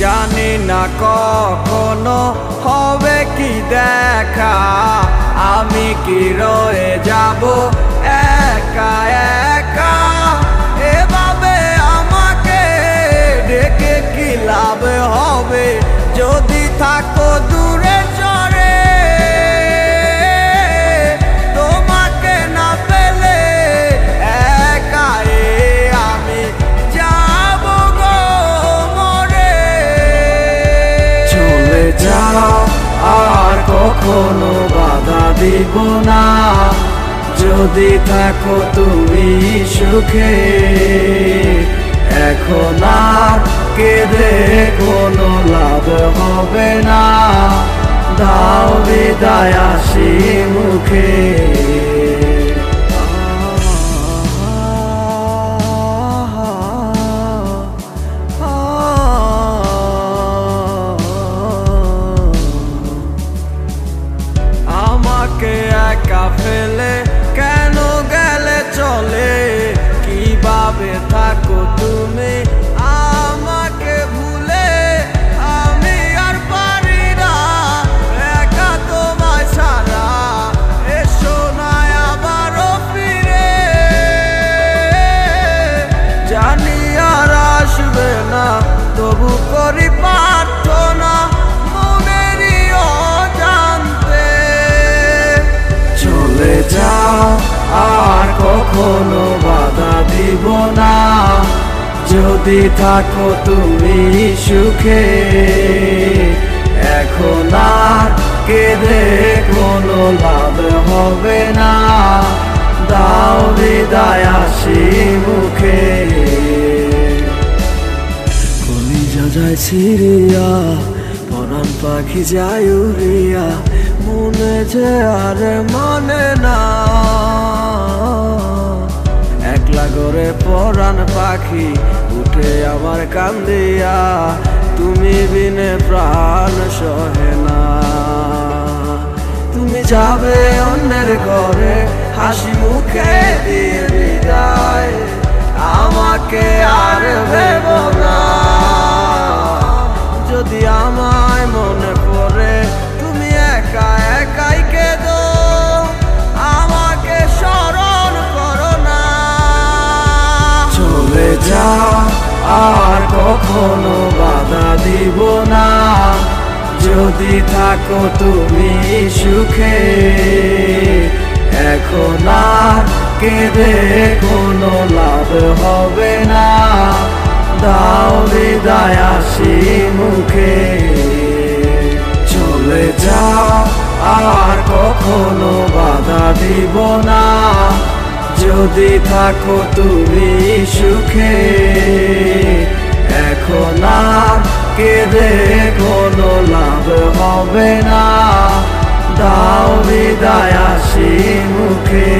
জানি না কখনো হবে কি দেখা। আমি কি রয়ে যাব একা একা? এভাবে আমাকে ডেকে কি লাভ হবে? যদি থাকো দূরে কখনো বাধা দিব না। যদি থাকো তুমি সুখে, এখন আর কেঁদে কোনো লাভ হবে না। দাও বিদায় আসি মুখে। ফেলে কেন গেলে চলে? কীভাবে থাকো তুমি? কখনো বাধা দিব না? যদি থাকো তুমি সুখে, এখন আর কেঁদে কোনো লাভ হবে না। দাও বিদায় আসি মুখে। যায় ছিড়িয়া, পরাণ পাখি যায় উড়িয়া, মনে যে আর মানে না পাখি উঠে আমার কান্দিয়া, তুমি বিনে প্রাণ সহে না। তুমি যাবে অন্যের ঘরে, হাসি মুখে দিয়ে বিদায়। আমাকে আর ভেব না। আর কখনো বাধা দিব না। যদি থাকো তুমি সুখে, এখন আর কেঁদে কোনো লাভ হবে না। দাও বিদায় আসি মুখে। চলে যাও, আর কখনো বাধা দিব না। যদি থাকো তুমি সুখে, এখন আর কেঁদে কোনো লাভ হবে না। দাও বিদায় আসি মুখে।